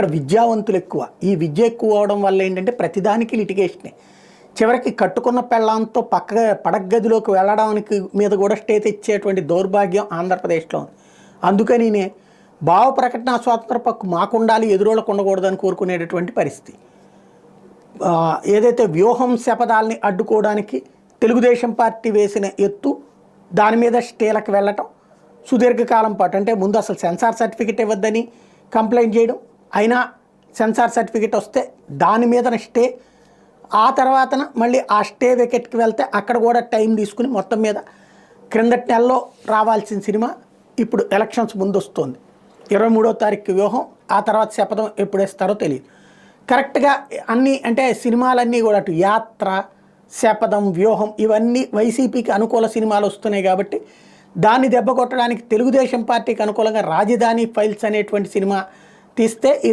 ఇక్కడ విద్యావంతులు ఎక్కువ. ఈ విద్య ఎక్కువ అవడం వల్ల ఏంటంటే ప్రతిదానికి లిటిగేషనే. చివరికి కట్టుకున్న పెళ్ళంతో పక్క పడగదిలోకి వెళ్ళడానికి మీద కూడా స్టే తెచ్చేటువంటి దౌర్భాగ్యం ఆంధ్రప్రదేశ్లో ఉంది. అందుకని భావ ప్రకటన స్వాతంత్ర పక్కు మాకుండాలి ఎదురోళ్ళకు ఉండకూడదని కోరుకునేటటువంటి పరిస్థితి. ఏదైతే వ్యూహం శపథాలని అడ్డుకోవడానికి తెలుగుదేశం పార్టీ వేసిన ఎత్తు దాని మీద స్టేలకు వెళ్ళటం సుదీర్ఘకాలం పాటు. అంటే ముందు అసలు సెన్సార్ సర్టిఫికెట్ ఇవ్వద్దని కంప్లైంట్ చేయడం అయినా సెన్సార్ సర్టిఫికెట్ వస్తే దాని మీద స్టే ఆ తర్వాతన మళ్ళీ ఆ స్టే వికెట్కి వెళ్తే అక్కడ కూడా టైం తీసుకుని మొత్తం మీద క్రిందటి నెలలో రావాల్సిన సినిమా ఇప్పుడు ఎలక్షన్స్ ముందు వస్తుంది ఇరవై మూడో తారీఖు వ్యూహం ఆ తర్వాత శపథం ఎప్పుడేస్తారో తెలియదు కరెక్ట్గా అన్నీ అంటే సినిమాలన్నీ కూడా అటు యాత్ర శపథం వ్యూహం ఇవన్నీ వైసీపీకి అనుకూల సినిమాలు వస్తున్నాయి కాబట్టి దాన్ని దెబ్బ కొట్టడానికి తెలుగుదేశం పార్టీకి అనుకూలంగా రాజధాని ఫైల్స్ అనేటువంటి సినిమా తీస్తే ఈ